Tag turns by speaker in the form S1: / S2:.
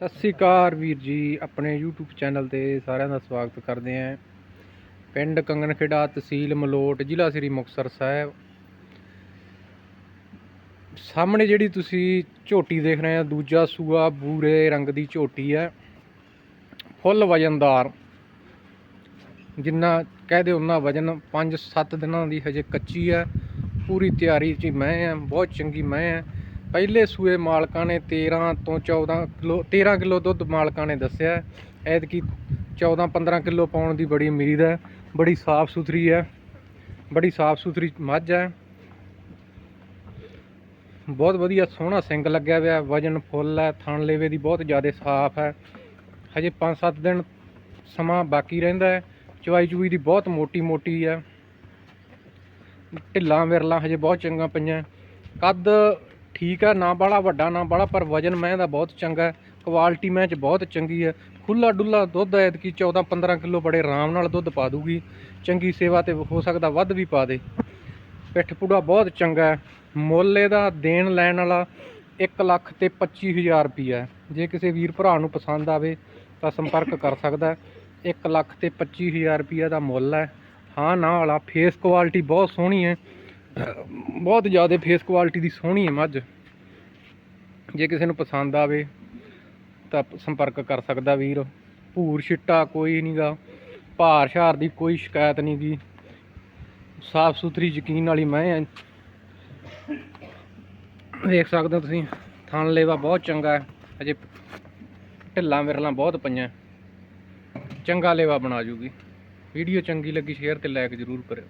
S1: ਸਤਿ ਸ੍ਰੀ ਅਕਾਲ ਵੀਰ ਜੀ, ਆਪਣੇ YouTube channel ਤੇ ਸਾਰਿਆਂ ਦਾ ਸਵਾਗਤ ਕਰਦੇ ਆਂ ਪਿੰਡ ਕੰਗਨਖੇੜਾ ਤਹਿਸੀਲ ਮਲੋਟ, ਜ਼ਿਲ੍ਹਾ ਸ੍ਰੀ ਮੁਕਤਸਰ ਸਾਹਿਬ। ਸਾਹਮਣੇ ਜਿਹੜੀ ਤੁਸੀਂ ਝੋਟੀ ਦੇਖ ਰਹੇ ਆ ਦੂਜਾ ਸੂਆ ਬੂਰੇ ਰੰਗ ਦੀ ਝੋਟੀ ਹੈ। ਫੁੱਲ ਵਜਨਦਾਰ, ਜਿੰਨਾ ਕਹਦੇ ਉਹਨਾਂ ਵਜਨ 5-7 ਦਿਨਾਂ ਦੀ ਹਜੇ ਕੱਚੀ ਹੈ। ਪੂਰੀ ਤਿਆਰੀ 'ਚ ਮੈਂ ਹੈ, ਬਹੁਤ ਚੰਗੀ ਮੈਂ ਹੈ। ਪਹਿਲੇ ਸੂਏ ਮਾਲਕਾਂ ਨੇ 13 ਤੋਂ 14 ਕਿਲੋ 13 ਕਿਲੋ ਦੁੱਧ ਮਾਲਕਾਂ ਨੇ ਦੱਸਿਆ ਐਤਕੀ 14 15 ਕਿਲੋ ਪਾਉਣ ਦੀ ਬੜੀ ਉਮੀਦ ਹੈ, ਬੜੀ ਸਾਫ਼ ਸੁਥਰੀ ਹੈ, ਬੜੀ ਸਾਫ਼ ਸੁਥਰੀ ਮੱਝ ਹੈ। ਬਹੁਤ ਵਧੀਆ ਸੋਹਣਾ ਸਿੰਗ ਲੱਗਿਆ ਹੋਇਆ ਵਜਨ ਫੁੱਲ ਹੈ, ਥਣ ਲੇਵੇ ਦੀ ਬਹੁਤ ਜ਼ਿਆਦਾ ਸਾਫ਼ ਹੈ। ਹਜੇ 5-7 ਦਿਨ ਸਮਾਂ ਬਾਕੀ ਰਹਿੰਦਾ ਹੈ ਚਵਾਈ ਚੂਈ ਦੀ ਬਹੁਤ ਮੋਟੀ ਮੋਟੀ ਹੈ। ਢਿੱਲਾਂ ਵਿਰਲਾਂ ਹਜੇ ਬਹੁਤ ਚੰਗਾ ਪਈਆਂ। ਕੱਦ ਠੀਕ ਹੈ ਨਾ ਬਾਲਾ ਵੱਡਾ, ਨਾ ਬਾਲਾ ਪਰ ਵਜਨ ਮੈਂ ਦਾ ਬਹੁਤ ਚੰਗਾ ਹੈ। ਕੁਆਲਿਟੀ ਮੈਂ ਚ ਬਹੁਤ ਚੰਗੀ ਹੈ। ਖੁੱਲਾ ਡੁੱਲਾ ਦੁੱਧ ਐਤਕੀ 14 15 ਕਿਲੋ ਬੜੇ ਆਰਾਮ ਨਾਲ ਦੁੱਧ ਪਾ ਦੂਗੀ। ਚੰਗੀ ਸੇਵਾ ਤੇ ਹੋ ਸਕਦਾ ਵੱਧ ਵੀ ਪਾ ਦੇ। ਪਿੱਠ ਪੂੜਾ ਬਹੁਤ ਚੰਗਾ ਹੈ। ਮੁੱਲ ਇਹਦਾ ਦੇਣ ਲੈਣ ਵਾਲਾ 1 ਲੱਖ ਤੇ 25000 ਰੁਪਈਆ ਜੇ ਕਿਸੇ ਵੀਰ ਭਰਾ ਨੂੰ ਪਸੰਦ ਆਵੇ ਤਾਂ ਸੰਪਰਕ ਕਰ ਸਕਦਾ ਹੈ। 1 ਲੱਖ ਤੇ 25000 ਰੁਪਈਆ ਦਾ ਮੁੱਲ ਹੈ। ਹਾਂ, ਨਾ ਵਾਲਾ ਫੇਸ ਕੁਆਲਿਟੀ ਬਹੁਤ ਸੋਹਣੀ ਹੈ। ਬਹੁਤ ਜ਼ਿਆਦਾ ਫੇਸ ਕੁਆਲਿਟੀ ਦੀ ਸੋਹਣੀ ਹੈ ਮੱਝ। ਜੇ ਕਿਸੇ ਨੂੰ ਪਸੰਦ ਆਵੇ ਤਾਂ ਸੰਪਰਕ ਕਰ ਸਕਦਾ ਵੀਰ। ਭੂਰ ਛਿੱਟਾ ਕੋਈ ਨਹੀਂਗਾ ਭਾਰ ਛਾਰ ਦੀ ਕੋਈ ਸ਼ਿਕਾਇਤ ਨਹੀਂ ਨਹੀਂਗੀ ਸਾਫ਼ ਸੁਥਰੀ ਯਕੀਨ ਵਾਲੀ ਮੈਂ ਹੈ ਦੇਖ ਸਕਦੇ ਹੋ ਤੁਸੀਂ, ਥਣ ਲੇਵਾ ਬਹੁਤ ਚੰਗਾ ਹੈ। ਅਜੇ ਢਿੱਲਾਂ ਵਿਰਲਾਂ ਬਹੁਤ ਪਈਆਂ। ਚੰਗਾ ਲੇਵਾ ਬਣਾ ਜੂਗੀ। ਵੀਡੀਓ ਚੰਗੀ ਲੱਗੀ, ਸ਼ੇਅਰ ਤੇ ਲਾਈਕ ਜ਼ਰੂਰ ਕਰਿਓ।